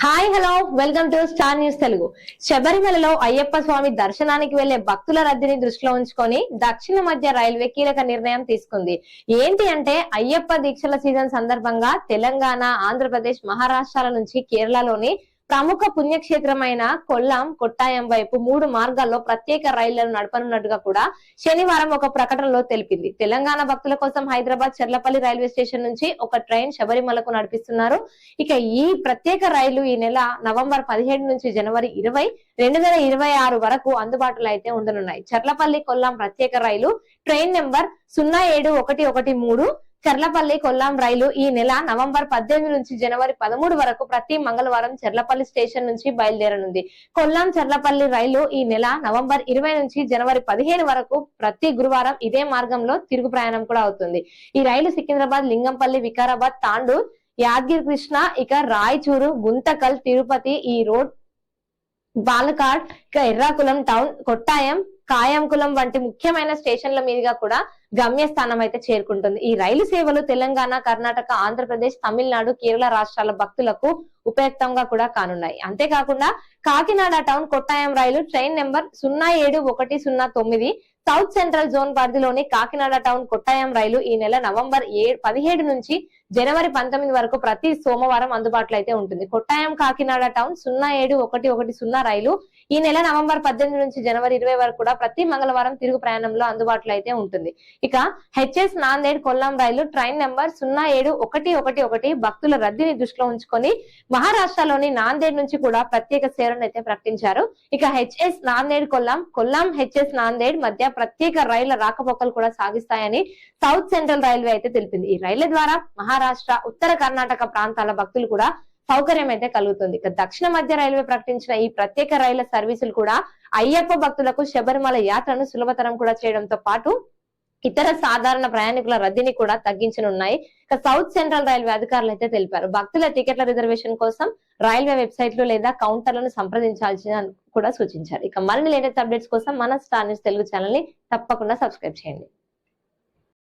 Hi hello. Welcome to star news Telugu. శబరిమలలో అయ్యప్ప స్వామి దర్శనానికి వెళ్ళే భక్తుల రద్దీని దృష్టిలో ఉంచుకొని దక్షిణ మధ్య రైల్వే కీలక నిర్ణయం తీసుకుంది. ఏంటి అంటే అయ్యప్ప దీక్షల సీజన్ సందర్భంగా తెలంగాణ ఆంధ్రప్రదేశ్ మహారాష్ట్రాల నుంచి కేరళలోని ప్రముఖ పుణ్యక్షేత్రమైన కొల్లాం కొట్టాయం వైపు మూడు మార్గాల్లో ప్రత్యేక రైళ్ళను నడపనున్నట్టుగా కూడా శనివారం ఒక ప్రకటనలో తెలిపింది. తెలంగాణ భక్తుల కోసం హైదరాబాద్ చెర్లపల్లి రైల్వే స్టేషన్ నుంచి ఒక ట్రైన్ శబరిమలకు నడిపిస్తున్నారు. ఇక ఈ ప్రత్యేక రైలు ఈ నెల నవంబర్ పదిహేడు నుంచి జనవరి ఇరవై రెండు వేల ఇరవై ఆరు వరకు అందుబాటులో అయితే ఉండనున్నాయి. చర్లపల్లి కొల్లాం ప్రత్యేక రైలు ట్రైన్ నెంబర్ సున్నా ఏడు ఒకటి ఒకటి మూడు చర్లపల్లి కొల్లాం రైలు ఈ నెల నవంబర్ పద్దెనిమిది నుంచి జనవరి పదమూడు వరకు ప్రతి మంగళవారం చెర్లపల్లి స్టేషన్ నుంచి బయలుదేరనుంది. కొల్లాం చర్లపల్లి రైలు ఈ నెల నవంబర్ ఇరవై నుంచి జనవరి పదిహేను వరకు ప్రతి గురువారం ఇదే మార్గంలో తిరుగు ప్రయాణం కూడా అవుతుంది. ఈ రైలు సికింద్రాబాద్ లింగంపల్లి వికారాబాద్ తాండు యాదగిరి కృష్ణ ఇక రాయచూరు గుంతకల్ తిరుపతి ఈ రోడ్ బాలకాడ్ ఇక ఎర్రాకులం టౌన్ కొట్టాయం కాయంకులం వంటి ముఖ్యమైన స్టేషన్ల మీదుగా కూడా గమ్యస్థానం అయితే చేరుకుంటుంది. ఈ రైలు సేవలు తెలంగాణ కర్ణాటక ఆంధ్రప్రదేశ్ తమిళనాడు కేరళ రాష్ట్రాల భక్తులకు ఉపయుక్తంగా కూడా కానున్నాయి. అంతేకాకుండా కాకినాడ టౌన్ కొట్టాయం రైలు ట్రైన్ నెంబర్ సున్నా ఏడు ఒకటి సున్నా తొమ్మిది సౌత్ సెంట్రల్ జోన్ పరిధిలోని కాకినాడ టౌన్ కొట్టాయం రైలు ఈ నెల నవంబర్ ఏ పదిహేడు నుంచి జనవరి పంతొమ్మిది వరకు ప్రతి సోమవారం అందుబాటులో అయితే ఉంటుంది. కొట్టాయం కాకినాడ టౌన్ సున్నా ఏడు ఒకటి ఒకటి సున్నా రైలు ఈ నెల నవంబర్ పద్దెనిమిది నుంచి జనవరి ఇరవై వరకు కూడా కూడా ప్రతి మంగళవారం తిరుగు ప్రయాణంలో అందుబాటులో అయితే ఉంటుంది. ఇక హెచ్ఎస్ నాందేడ్ కొల్లాం రైలు ట్రైన్ నెంబర్ సున్నా ఏడు ఒకటి ఒకటి ఒకటి భక్తుల రద్దీని దృష్టిలో ఉంచుకొని మహారాష్ట్రలోని నాందేడ్ నుంచి కూడా ప్రత్యేక సేవలను అయితే ప్రకటించారు. ఇక హెచ్ఎస్ నాందేడ్ కొల్లాం కొల్లాం హెచ్ఎస్ నాందేడ్ మధ్య ప్రత్యేక రైళ్ళ రాకపోకలు కూడా సాగిస్తాయని సౌత్ సెంట్రల్ రైల్వే అయితే తెలిపింది. ఈ రైళ్ళ ద్వారా మహారాష్ట్ర ఉత్తర కర్ణాటక ప్రాంతాల భక్తులు కూడా సౌకర్యం అయితే కలుగుతుంది. ఇక దక్షిణ మధ్య రైల్వే ప్రకటించిన ఈ ప్రత్యేక రైళ్ళ సర్వీసులు కూడా అయ్యప్ప భక్తులకు శబరిమల యాత్రను సులభతరం కూడా చేయడంతో పాటు ఇతర సాధారణ ప్రయాణికుల రద్దీని కూడా తగ్గించనున్నాయి. ఇక సౌత్ సెంట్రల్ రైల్వే అధికారులు అయితే తెలిపారు. భక్తుల టికెట్ల రిజర్వేషన్ కోసం రైల్వే వెబ్సైట్లు లేదా కౌంటర్లను సంప్రదించాల్సిన కూడా సూచించారు. ఇక మరిన్ని లేటెస్ట్ అప్డేట్స్ కోసం మన స్టార్ న్యూస్ తెలుగు ఛానల్ని తప్పకుండా సబ్స్క్రైబ్ చేయండి.